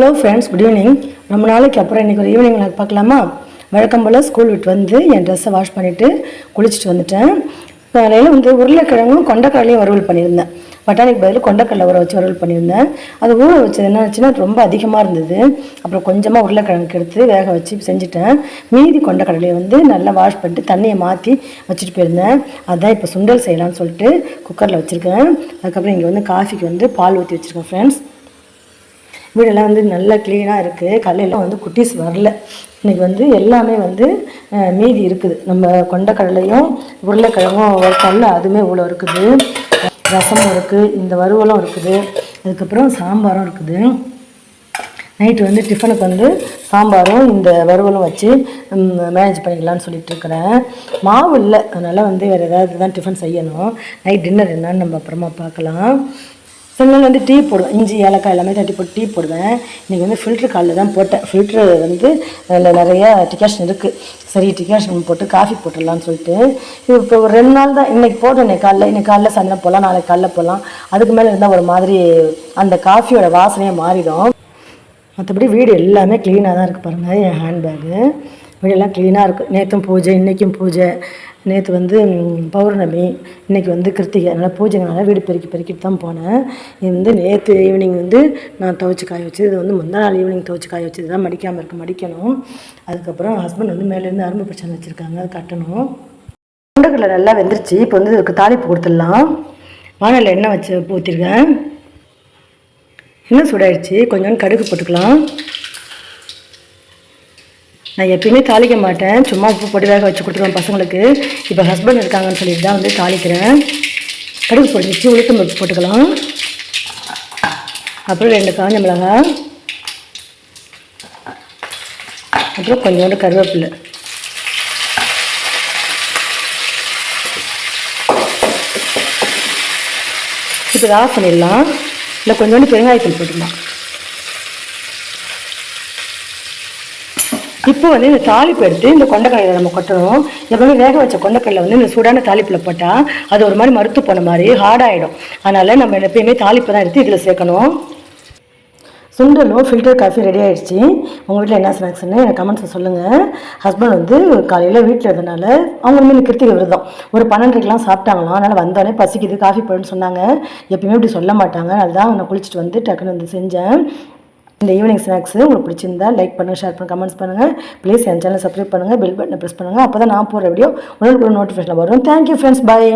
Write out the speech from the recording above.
Hello friends good evening ரொம்ப நாளைக்கு அப்புறம் இன்றைக்கி ஒரு ஈவினிங் நான் பார்க்கலாமா? வழக்கம் போல் ஸ்கூல் விட்டு வந்து என் ட்ரெஸ்ஸை வாஷ் பண்ணிவிட்டு குளிச்சுட்டு வந்துட்டேன். காலையில் வந்து உருளைக்கிழங்கும் கொண்டைக்கடலையும் வறுவல் பண்ணியிருந்தேன். பட்டாணிக்கு பதில் கொண்டைக்கடலை ஊற வச்சு வறுவல் பண்ணியிருந்தேன். அது ஊற வச்சது என்ன ஆச்சுன்னா ரொம்ப அதிகமாக இருந்தது. அப்புறம் கொஞ்சமாக உருளைக்கிழங்கு எடுத்து வேக வச்சு செஞ்சுட்டேன். மீதி கொண்டைக்கடலையை வந்து நல்லா வாஷ் பண்ணிட்டு தண்ணியை மாற்றி வச்சுட்டு போயிருந்தேன். அதுதான் இப்போ சுண்டல் செய்யலாம்னு சொல்லிட்டு குக்கரில் வச்சுருக்கேன். அதுக்கப்புறம் இங்கே வந்து காஃபிக்கு வந்து பால் ஊற்றி வச்சுருக்கேன் ஃப்ரெண்ட்ஸ் வீடெல்லாம் வந்து நல்லா க்ளீனாக இருக்குது காலையில் வந்து குட்டீஸ் வரல. இன்றைக்கி வந்து எல்லாமே வந்து மீதி இருக்குது. நம்ம கொண்டக்கடலையும் உருளைக்கிழங்கும் வறுத்தால அதுவுமே இவ்வளோ இருக்குது. ரசமும் இருக்குது இந்த வறுவலும் இருக்குது. அதுக்கப்புறம் சாம்பாரும் இருக்குது. நைட்டு வந்து டிஃபனுக்கு வந்து சாம்பாரும் இந்த வறுவலும் வச்சு மேனேஜ் பண்ணிக்கலாம்னு சொல்லிட்டு இருக்கிறேன். மாவு இல்லை. அதனால் வந்து வேறு ஏதாவது தான் டிஃபன் செய்யணும். நைட் டின்னர் என்னன்னு நம்ம அப்புறமா பார்க்கலாம். சில நாள் வந்து டீ போடுவேன். இஞ்சி ஏலக்காய் எல்லாமே தட்டி போட்டு டீ போடுவேன். இன்றைக்கி வந்து ஃபில்ட்ரு காலில் தான் போட்டேன். ஃபில்ட்ரு வந்து அதில் நிறைய டிகாஷன் இருக்குது சரி டிகாஷன் போட்டு காஃபி போட்டுடலாம்னு சொல்லிட்டு. இப்போ ஒரு ரெண்டு நாள் தான் இன்றைக்கி போடுறேன் இன்னைக்கு காலைல. இன்னைக்கு காலைல சாயந்தரம் போகலாம் நாளைக்கு காலைல போகலாம் அதுக்கு மேலே இருந்தால் ஒரு மாதிரி அந்த காஃபியோட வாசனையே மாறிடும். மற்றபடி வீடு எல்லாமே க்ளீனாக தான் இருக்குது பாருங்கள் என் ஹேண்ட்பேக்கு வீடெல்லாம் க்ளீனாக இருக்குது நேற்றும் பூஜை இன்றைக்கும் பூஜை. நேற்று வந்து பௌர்ணமி. இன்றைக்கி வந்து கிருத்திகை. அதனால் பூஜைனால வீடு பெருக்கி பெருக்கிட்டு தான் போனேன். இது வந்து நேற்று ஈவினிங் வந்து நான் துவைச்சி காய வச்சு இது வந்து முந்தா நாள் ஈவினிங் துவைச்சி காய வச்சு தான் மடிக்காமல் இருக்கு மடிக்கணும். அதுக்கப்புறம் ஹஸ்பண்ட் வந்து மேலேருந்து அரும்பு பிரச்சனை வச்சுருக்காங்க. அது கட்டணும். கொண்டக்கடலை நல்லா வெந்துருச்சு. இப்போ வந்து இதுக்கு தாளிப்பு கொடுத்துடலாம். வானலில் எண்ணெய் வச்சு ஊற்றிருக்கேன் இன்னும் சூடாயிடுச்சு? கொஞ்சம் கடுகு போட்டுக்கலாம். நான் எப்பயுமே தாளிக்க மாட்டேன். சும்மா உப்பு போட்டு வேக வச்சு கொடுத்துருவேன் பசங்களுக்கு. இப்போ ஹஸ்பண்ட் இருக்காங்கன்னு சொல்லிட்டு தான் வந்து தாளிக்கிறேன். கடுகு போட்டுச்சு உளுத்தம் பருப்பு போட்டுக்கலாம். அப்புறம் ரெண்டு காஞ்ச மிளகா அப்புறம் கொஞ்சோண்டு கருவேப்பிலை. இப்போ ஆஃப் பண்ணிடலாம். இல்லை கொஞ்சோண்டு பெருங்காயத்தூள் போட்டுக்கலாம். இப்போ வந்து இந்த தாளிப்பு எடுத்து இந்த கொண்டைக்கடலை நம்ம கொட்டணும் எப்பவுமே வேக வச்ச கொண்டைக்கடலை வந்து இந்த சூடான தாளிப்பில் போட்டால் அது ஒரு மாதிரி மறுத்து போன மாதிரி ஹார்டாகிடும் அதனால் நம்ம எப்பயுமே தாளிப்பு தான் எடுத்து இதில் சேர்க்கணும். சுண்டலும் ஃபில்டர் காஃபி ரெடி ஆகிடுச்சு உங்கள் வீட்டில் என்ன ஸ்நாக்ஸ்னு எனக்கு கமெண்ட்ஸில் சொல்லுங்கள் ஹஸ்பண்ட் வந்து காலையில் வீட்டில் இருந்தனால அவங்க வந்து கிருத்திகை விரதம். ஒரு பன்னெண்டுக்கெலாம் சாப்பிட்டாங்களாம். அதனால் வந்தோடனே பசிக்குது காஃபி போடுன்னு சொன்னாங்க. எப்பயுமே இப்படி சொல்ல மாட்டாங்க. அதுதான் நான் குளிச்சுட்டு வந்து டக்குன்னு வந்து செஞ்சேன். இந்த ஈவினிங் ஸ்நாக்ஸ் உங்களுக்கு பிடிச்சிருந்தா லைக் பண்ணுங்கள் ஷேர் பண்ணுங்கள் கமெண்ட்ஸ் பண்ணுங்கள் ப்ளீஸ் என் சேனல் சப்ஸ்கிரைப் பண்ணுங்கள் பெல் பட்டனை ப்ரெஸ் பண்ணுங்கள் அப்போ தான் நான் போடுற வீடியோ உங்களுக்கு ஒரு நோட்டிஃபிகேஷன் வரும். Thank you friends bye